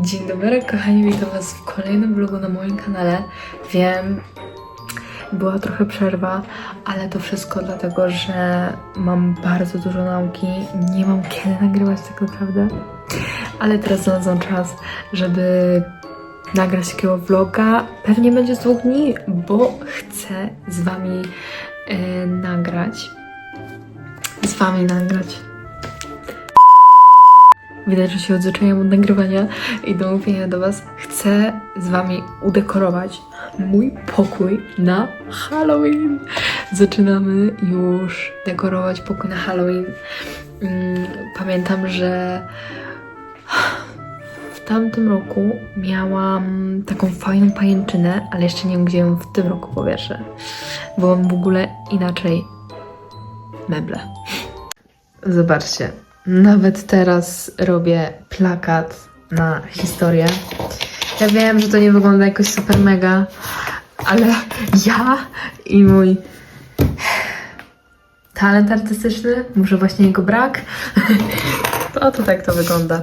Dzień dobry, kochani, witam Was w kolejnym vlogu na moim kanale. Wiem, była trochę przerwa, ale to wszystko dlatego, że mam bardzo dużo nauki, nie mam kiedy nagrywać tak naprawdę. Ale teraz znalazłam czas, żeby nagrać takiego vloga. Pewnie będzie z dwóch dni, bo chcę z Wami e, nagrać. Z Wami nagrać. Widać, że się odzwyczaiłam od nagrywania i do mówienia do Was. Chcę z Wami udekorować mój pokój na Halloween. Zaczynamy już dekorować pokój na Halloween. Mm, Pamiętam, że w tamtym roku miałam taką fajną pajęczynę, ale jeszcze nie wiem, gdzie ją w tym roku powieszę. Bo mam w ogóle inaczej meble. Zobaczcie, nawet teraz robię plakat na historię. Ja wiem, że to nie wygląda jakoś super mega, ale ja i mój talent artystyczny, może właśnie jego brak, to, to tak to wygląda.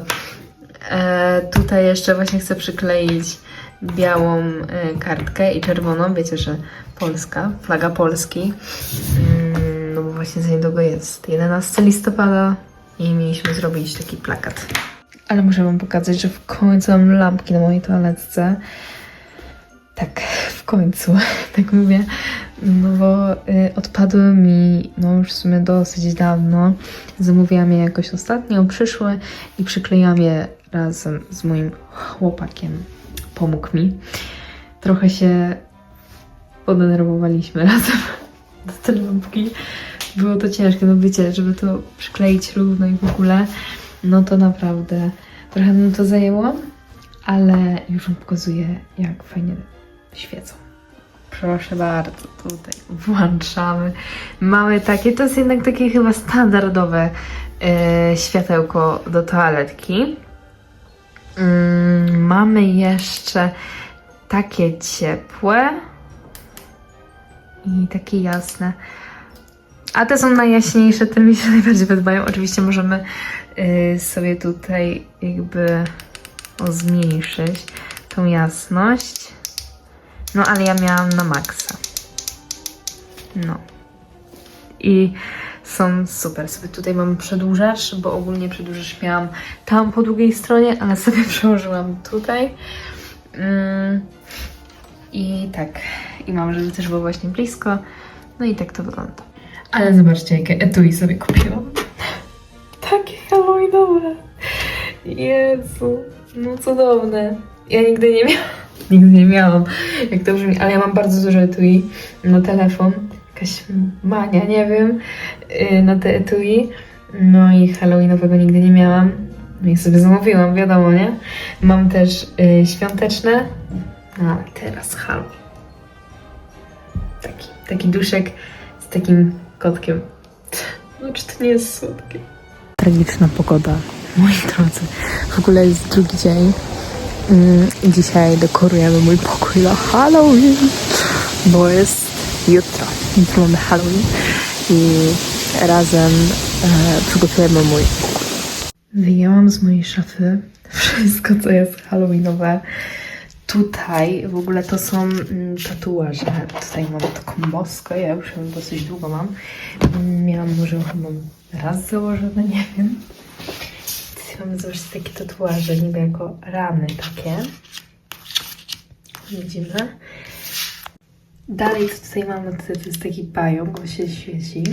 E, tutaj jeszcze właśnie chcę przykleić białą e, kartkę i czerwoną, wiecie, że Polska, flaga Polski. Mm, no bo właśnie za niedługo jest 11 listopada i mieliśmy zrobić taki plakat. Ale muszę wam pokazać, że w końcu mam lampki na mojej toaletce. Tak, w końcu, tak mówię. No bo y, odpadły mi, no już w sumie dosyć dawno. Zamówiłam je jakoś ostatnio, przyszły i przykleiłam je razem z moim chłopakiem. Pomógł mi. Trochę się podenerwowaliśmy razem do te lampki. Było to ciężkie, no wiecie, żeby to przykleić równo i w ogóle, no to naprawdę trochę nam to zajęło, ale już wam pokazuję, jak fajnie świecą. Proszę bardzo, tutaj włączamy. Mamy takie, to jest jednak takie chyba standardowe e, światełko do toaletki. Mm, mamy jeszcze takie ciepłe i takie jasne. A te są najjaśniejsze, te mi się najbardziej podobają. Oczywiście możemy y, sobie tutaj jakby zmniejszyć tą jasność. No ale ja miałam na maksa. No. I są super. Sobie tutaj mamy przedłużacz, bo ogólnie przedłużacz miałam tam po drugiej stronie, ale sobie przełożyłam tutaj. Mm. I tak. I mam, żeby też było właśnie blisko. No i tak to wygląda. Ale zobaczcie, jakie etui sobie kupiłam. Takie halloweenowe. Jezu, no cudowne. Ja nigdy nie miałam, nigdy nie miałam, jak to brzmi, ale ja mam bardzo dużo etui na telefon. Jakaś mania, nie wiem, yy, na te etui. No i halloweenowego nigdy nie miałam. No i sobie zamówiłam, wiadomo, nie? Mam też yy, świąteczne. No ale teraz Halloween. Taki, taki duszek z takim kotkiem. No czy to nie jest słodkie? Tragiczna pogoda, moi drodzy. W ogóle jest drugi dzień. Mm, dzisiaj dekorujemy mój pokój na Halloween, bo jest jutro. Jutro mamy Halloween i razem e, przygotujemy mój pokój. Wyjęłam z mojej szafy wszystko, co jest halloweenowe. Tutaj w ogóle to są mm, tatuaże. Tutaj mam taką boskę, ja już ją dosyć długo mam. Mm, Miałam może chyba raz założone, nie wiem. Tutaj mamy zobaczcie takie tatuaże, niby jako rany takie. Widzimy. Dalej tutaj mamy, to jest taki pająk, on się świeci.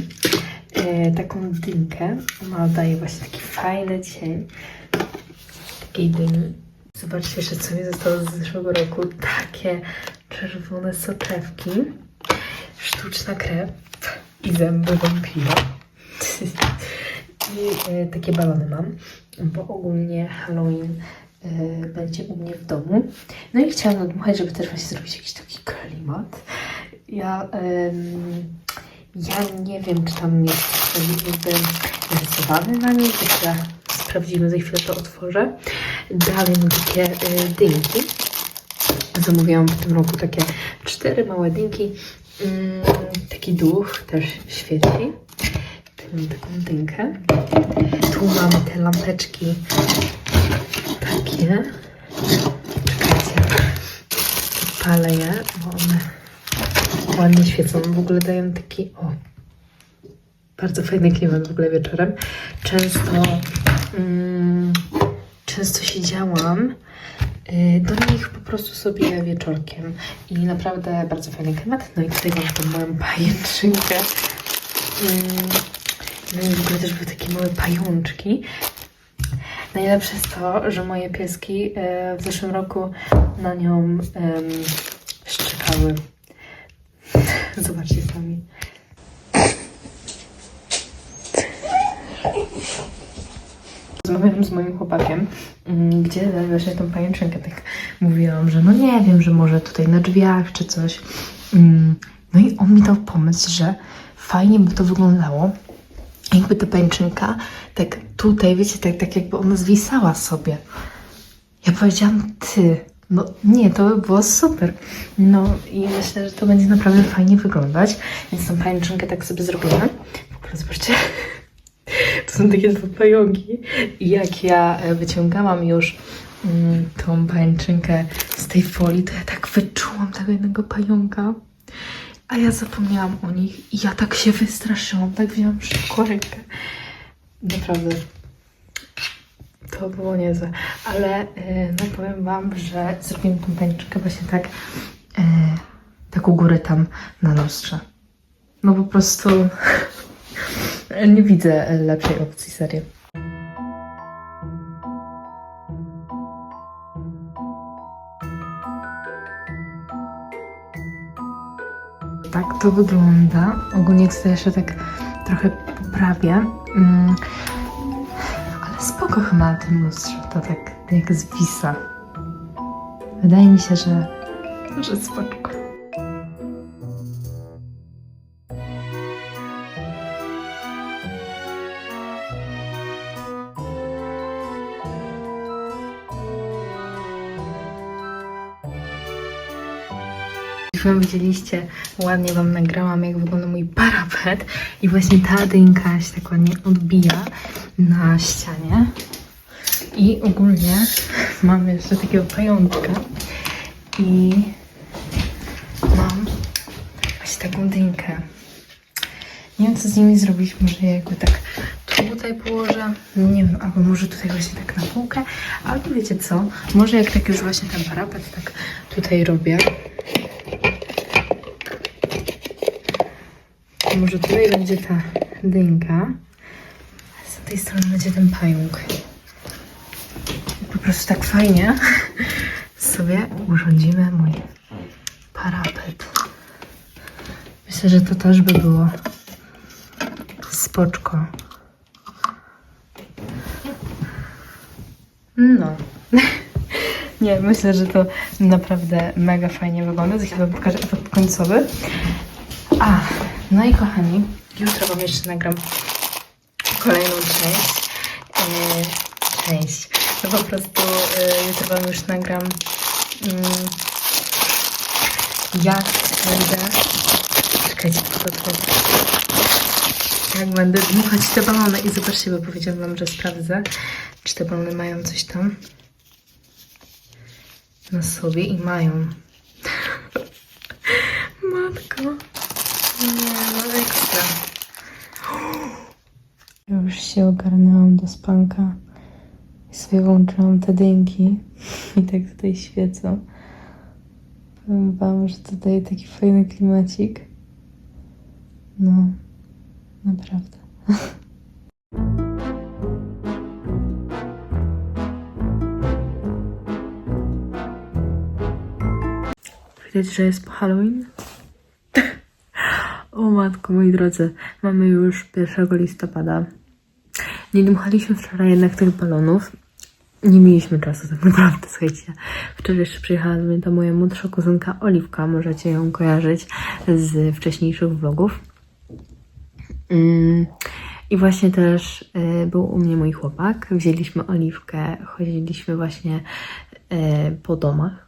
E, taką dynkę. Ona daje właśnie taki fajny cień takiej dyni. Zobaczcie jeszcze, co mi zostało z zeszłego roku. Takie czerwone soczewki, sztuczna krew i zęby wampira. I e, takie balony mam, bo ogólnie Halloween e, będzie u mnie w domu. No i chciałam nadmuchać, żeby też właśnie zrobić jakiś taki klimat. Ja, ja nie wiem, czy tam jest jakby narysowany na niej, to sprawdzimy, za chwilę to otworzę. Dalej mam takie y, dynki. Zamówiłam w tym roku takie cztery małe dynki. Mm, taki duch też świeci. Tu mam taką dynkę. Tu mamy te lampeczki takie. Czekajcie. Palę je, bo one ładnie świecą. W ogóle dają taki, o, bardzo fajny klimat w ogóle wieczorem. Często, mm, często siedziałam y, do nich po prostu sobie wieczorkiem i naprawdę bardzo fajny klimat. No i tutaj mam tą moją pajęczynkę. Mm, No i w ogóle też były takie małe pajączki. Najlepsze jest to, że moje pieski e, w zeszłym roku na nią szczekały. Zobaczcie sami. Rozmawiałam z moim chłopakiem, mm, gdzie właśnie tą pajęczynkę tak mówiłam, że no nie wiem, że może tutaj na drzwiach czy coś. Mm, No i on mi dał pomysł, że fajnie by to wyglądało, jakby ta pajęczynka tak tutaj, wiecie, tak, tak jakby ona zwisała sobie. Ja powiedziałam, ty, no nie, to by było super. No i myślę, że to będzie naprawdę fajnie wyglądać, więc tą pajęczynkę tak sobie zrobiłam. W ogóle zobaczcie, są takie dwa pająki i jak ja e, wyciągałam już mm, tą pajęczynkę z tej folii, to ja tak wyczułam tego jednego pająka. A ja zapomniałam o nich i ja tak się wystraszyłam, tak wzięłam szybko rękę. Naprawdę. To było niezłe. Ale yy, no powiem Wam, że zrobiłam tą pęczkę właśnie tak, yy, tak u góry tam na lustrze. No po prostu nie widzę lepszej opcji, serio. Tak to wygląda. Ogólnie tutaj jeszcze tak trochę poprawię. Mm, ale spoko chyba na tym lustrze. To tak jak zwisa. Wydaje mi się, że, że spoczko. Wam widzieliście, ładnie wam nagrałam, jak wygląda mój parapet. I właśnie ta dynka się tak ładnie odbija na ścianie. I ogólnie mam jeszcze takiego pajączka. I mam właśnie taką dynkę. Nie wiem, co z nimi zrobić, może jakby tak tutaj położę, nie wiem, albo może tutaj właśnie tak na półkę, albo wiecie co, może jak tak już właśnie ten parapet tak tutaj robię, Może tutaj będzie ta dynka, a z tej strony będzie ten pająk. Po prostu tak fajnie sobie urządzimy mój parapet. Myślę, że to też by było spoczko. No. Nie, myślę, że to naprawdę mega fajnie wygląda. Za chwilę pokażę efekt końcowy. A, no i kochani, jutro Wam jeszcze nagram kolejną część. E, część. No po prostu e, jutro Wam już nagram mm, jak będę... Czekajcie, to to Jak będę dmuchać te balony i zobaczcie, bo powiedziałam Wam, że sprawdzę, czy te balony mają coś tam na sobie i mają. Matko. Nie, no. Już się ogarnęłam do spanka i sobie włączyłam te dynki i tak tutaj świecą. Powiem wam, że to daje taki fajny klimacik. No, naprawdę. Widać, że jest po Halloween? O matko, moi drodzy, mamy już 1 listopada. Nie dmuchaliśmy wczoraj jednak tych balonów. Nie mieliśmy czasu tak naprawdę, słuchajcie. Wczoraj jeszcze przyjechała do mnie ta moja młodsza kuzynka Oliwka, możecie ją kojarzyć z wcześniejszych vlogów. Mm, I właśnie też y, był u mnie mój chłopak. Wzięliśmy Oliwkę, chodziliśmy właśnie y, po domach.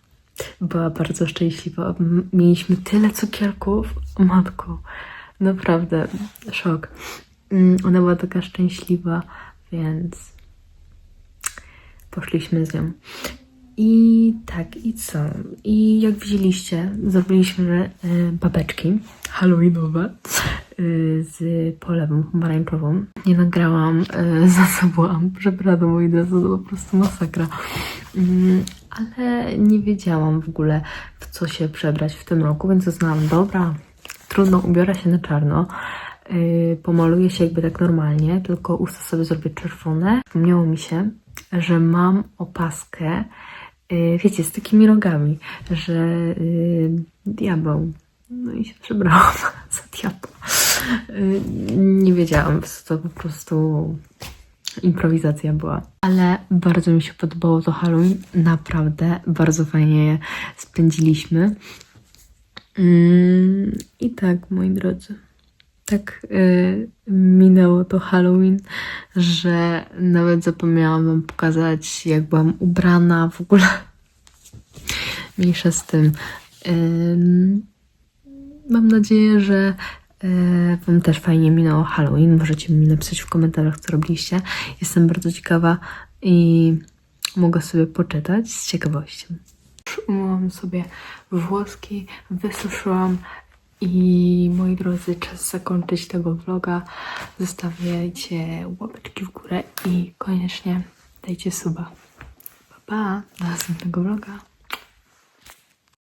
Była bardzo szczęśliwa. Mieliśmy tyle cukierków. Matko, naprawdę szok. Mm, Ona była taka szczęśliwa, więc poszliśmy z nią. I tak, i co? I jak widzieliście, zrobiliśmy y, babeczki halloweenowe y, z polewą pomarańczową. Nie nagrałam, y, za co byłam przepraszam, moi drodzy, to po prostu masakra. Mm, ale nie wiedziałam w ogóle, w co się przebrać w tym roku, więc uznałam, dobra, trudno, ubiorę się na czarno. Yy, pomaluję się jakby tak normalnie, tylko usta sobie zrobię czerwone. Wspomniało mi się, że mam opaskę, yy, wiecie, z takimi rogami, że yy, diabeł. No i się przebrałam za diabła. Nie wiedziałam, co to po prostu improwizacja była. Ale bardzo mi się podobało to Halloween. Naprawdę bardzo fajnie je spędziliśmy. Mm, I tak, moi drodzy. Tak y, minęło to Halloween, że nawet zapomniałam wam pokazać, jak byłam ubrana w ogóle. Mniejsza z tym. Ym, mam nadzieję, że Wam też fajnie minęło Halloween. Możecie mi napisać w komentarzach, co robiliście. Jestem bardzo ciekawa i mogę sobie poczytać z ciekawością. Umyłam sobie włoski, wysuszyłam i moi drodzy, czas zakończyć tego vloga. Zostawiajcie łapeczki w górę i koniecznie dajcie suba. Pa, pa! Do następnego vloga.